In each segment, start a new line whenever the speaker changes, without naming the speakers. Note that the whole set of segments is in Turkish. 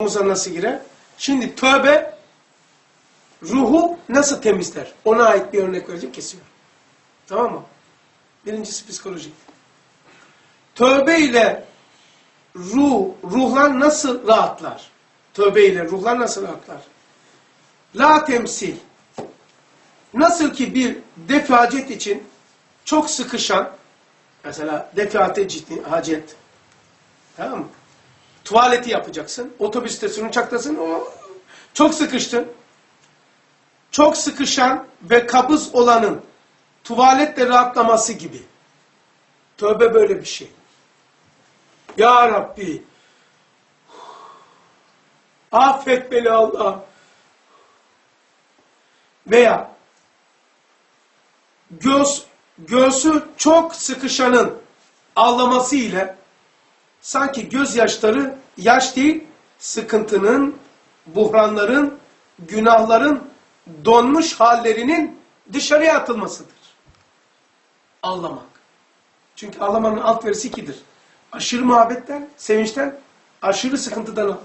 ruhumuza nasıl girer? Şimdi tövbe ruhu nasıl temizler? Ona ait bir örnek vereceğim kesiyorum. Tamam mı? Birincisi psikolojik. Tövbe ile ruh, ruhlar nasıl rahatlar? Tövbe ile ruhlar nasıl rahatlar? La temsil. Nasıl ki bir defacet için çok sıkışan, mesela defate ciddi, hacet, tamam mı? Tuvaleti yapacaksın, otobüstesin, uçaktasın, o çok sıkıştın. Çok sıkışan ve kabız olanın tuvaletle rahatlaması gibi. Tövbe böyle bir şey. Ya Rabbi, affet beni Allah. Veya göz, göğsü çok sıkışanın ağlaması ile sanki gözyaşları yaş değil, sıkıntının, buhranların, günahların donmuş hallerinin dışarıya atılmasıdır. Ağlamak. Çünkü ağlamanın alt verisi ikidir. Aşırı muhabbetten, sevinçten, aşırı sıkıntıdan ağlar.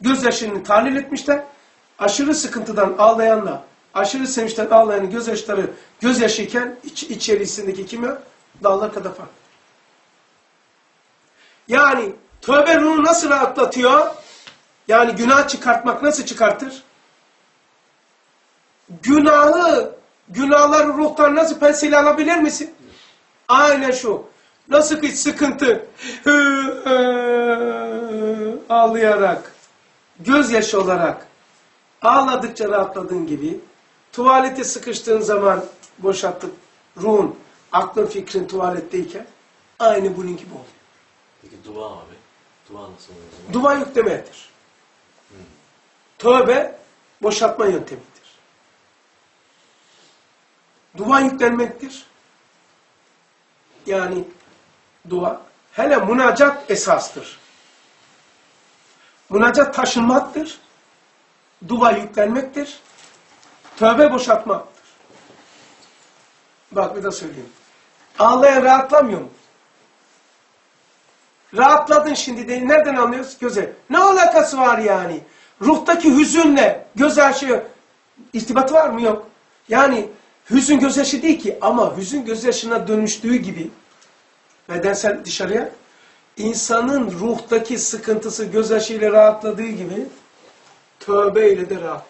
Gözyaşını tahlil etmişler, aşırı sıkıntıdan ağlayanla, aşırı sevinçten ağlayanın gözyaşları gözyaşıyken iç, içerisindeki kimya dağlar kadar farklı. Yani tövbe ruhu nasıl rahatlatıyor? Yani günah çıkartmak nasıl çıkartır? Günahı, günahları ruhtan nasıl pensili alabilir misin? Aynen şu. Nasıl ki sıkıntı ağlayarak, gözyaşı olarak ağladıkça rahatladığın gibi tuvalete sıkıştığın zaman boşaltıp ruhun, aklın, fikrin tuvaletteyken aynı bunun gibi oluyor.
Peki dua abi? Dua nasıl oluyor o zaman?
Dua yüklemedir. Tövbe boşaltma yöntemidir. Dua yüklenmektir. Yani dua. Hele münacat esastır. Münacat taşınmaktır. Dua yüklenmektir. Tövbe boşaltmaktır. Bak bir de söyleyeyim. Ağlayan rahatlamıyor mu? Rahatladın şimdi de nereden anlıyoruz? Göze. Ne alakası var yani? Ruhtaki hüzünle gözyaşı irtibatı var mı? Yok. Yani hüzün gözyaşı değil ki ama hüzün gözyaşına dönüştüğü gibi bedensel dışarıya insanın ruhtaki sıkıntısı gözyaşıyla rahatladığı gibi tövbe ile de rahat.